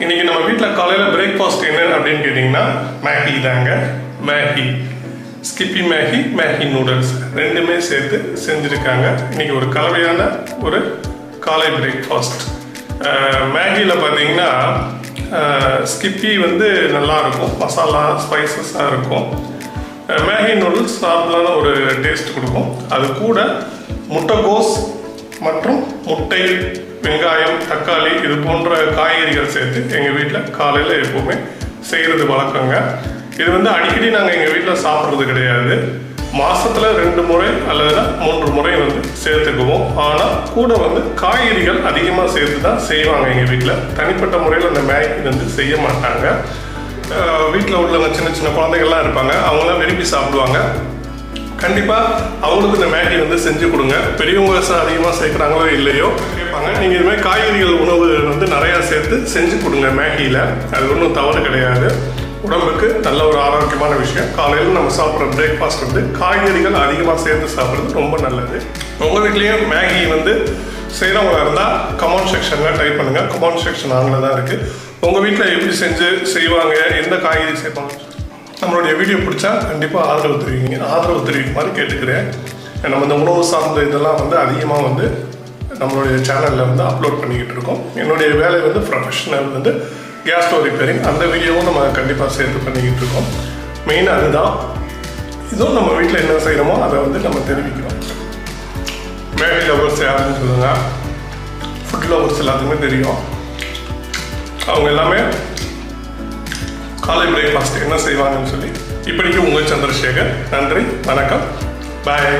இன்னைக்கு நம்ம வீட்டில் காலையில் பிரேக்ஃபாஸ்ட் என்ன அப்படின்னு கேட்டிங்கன்னா மேகி தாங்க. Maggi. Skippy Maggi Maggi noodles ரெண்டுமே சேர்த்து செஞ்சுருக்காங்க. இன்னைக்கு ஒரு கலவையான ஒரு காலை பிரேக்ஃபாஸ்ட் மேகியில் பார்த்தீங்கன்னா ஸ்கிப்பி வந்து நல்லா இருக்கும் மசாலா ஸ்பைசஸாக இருக்கும். மேகி நூடுல்ஸ் நார்மலான ஒரு டேஸ்ட் கொடுக்கும். அது கூட முட்டைகோஸ் மற்றும் முட்டை வெங்காயம் தக்காளி இது போன்ற காய்கறிகள் சேர்த்து எங்கள் வீட்டில் காலையில் எப்போவுமே செய்கிறது வழக்கங்க. இது வந்து அடிக்கடி நாங்கள் எங்கள் வீட்டில் சாப்பிட்றது கிடையாது. மாதத்தில் ரெண்டு முறை அல்லது மூன்று முறை வந்து சேர்த்துக்குவோம். ஆனால் கூட வந்து காய்கறிகள் அதிகமாக சேர்த்து தான் செய்வாங்க எங்கள் வீட்டில் தனிப்பட்ட முறையில் அந்த மேகி வந்து செய்ய மாட்டாங்க. வீட்டில் உள்ளவங்க சின்ன சின்ன குழந்தைகள்லாம் இருப்பாங்க. அவங்களாம் விரும்பி சாப்பிடுவாங்க. கண்டிப்பாக அவங்களுக்கு இந்த மேகி வந்து செஞ்சு கொடுங்க. பெரியவங்க அதிகமாக சேர்க்குறாங்களோ இல்லையோ கேட்பாங்க. நீங்கள் இதுமாதிரி காய்கறிகள் உணவு வந்து நிறையா சேர்த்து செஞ்சு கொடுங்க மேகியில். அது ஒன்றும் தவறு கிடையாது. உடம்புக்கு நல்ல ஒரு ஆரோக்கியமான விஷயம். காலையில் நம்ம சாப்பிட்ற பிரேக்ஃபாஸ்ட் வந்து காய்கறிகள் அதிகமாக சேர்த்து சாப்பிட்றது ரொம்ப நல்லது. உங்கள் வீட்லேயும் மேகி வந்து செய்கிறவங்களா இருந்தால் கமெண்ட் செக்ஷனில் டைப் பண்ணுங்கள் கமெண்ட் செக்ஷன் ஆனில் தான் இருக்குது உங்கள் வீட்டில் எப்படி செஞ்சு செய்வாங்க? எந்த காய்கறி சேர்ப்பாங்க? நம்மளுடைய வீடியோ பிடிச்சா கண்டிப்பாக ஆதரவு தெரிவிங்க. ஆதரவு தெரிவிக்குமாறு கேட்டுக்கிறேன். நம்ம இந்த உணவு சார்ந்த இதெல்லாம் வந்து அதிகமாக வந்து நம்மளுடைய சேனலில் வந்து அப்லோட் பண்ணிக்கிட்டு இருக்கோம். என்னுடைய வேலை வந்து ப்ரொஃபஷனல் வந்து கேஸ் ஸ்டோர் ரிப்பேரிங் அந்த வீடியோவும் நம்ம கண்டிப்பாக சேர்த்து பண்ணிக்கிட்டு இருக்கோம். மெயின் அதுதான். இதுவும் நம்ம வீட்டில் என்ன செய்கிறோமோ அதை வந்து நம்ம தெரிவிக்கிறோம். மேரி லவர்ஸ் யாருன்னு சொல்லுங்க. ஃபுட் லவர்ஸ் எல்லாத்துக்குமே தெரியும். அவங்க எல்லாமே காலை பிரேக்ஃபாஸ்ட் என்ன செய்வாங்கன்னு சொல்லி இப்படிக்கு உங்கள் சந்திரசேகர் நன்றி வணக்கம். பாய்